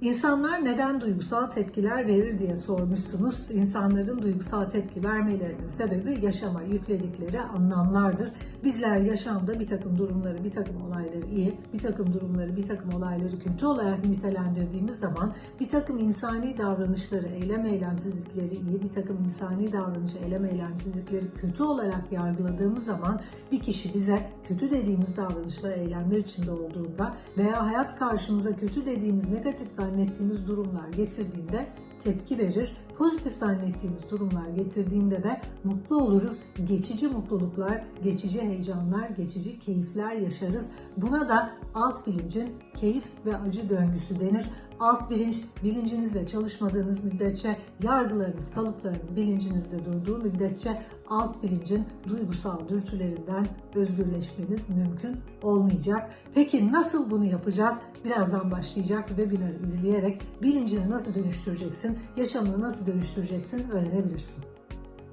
İnsanlar neden duygusal tepkiler verir diye sormuşsunuz. İnsanların duygusal tepki vermelerinin sebebi yaşama yükledikleri anlamlardır. Bizler yaşamda bir takım durumları, bir takım olayları iyi, bir takım durumları, bir takım olayları kötü olarak nitelendirdiğimiz zaman bir takım insani davranışları, eylem eylemsizlikleri iyi, bir takım insani davranış, eylem eylemsizlikleri kötü olarak yargıladığımız zaman bir kişi bize kötü dediğimiz davranışlar, eylemler içinde olduğunda veya hayat karşımıza kötü dediğimiz negatif zannettiğimiz durumlar getirdiğinde tepki verir. Pozitif zannettiğimiz durumlar getirdiğinde de mutlu oluruz. Geçici mutluluklar, geçici heyecanlar, geçici keyifler yaşarız. Buna da alt bilincin keyif ve acı döngüsü denir. Alt bilinç bilincinizle çalışmadığınız müddetçe, yargılarınız, kalıplarınız bilincinizde durduğu müddetçe alt bilincin duygusal dürtülerinden özgürleşmeniz mümkün olmayacak. Peki nasıl bunu yapacağız? Birazdan başlayacak webinarı izleyerek bilincini nasıl dönüştüreceksin, yaşamını nasıl dönüştüreceksin öğrenebilirsin.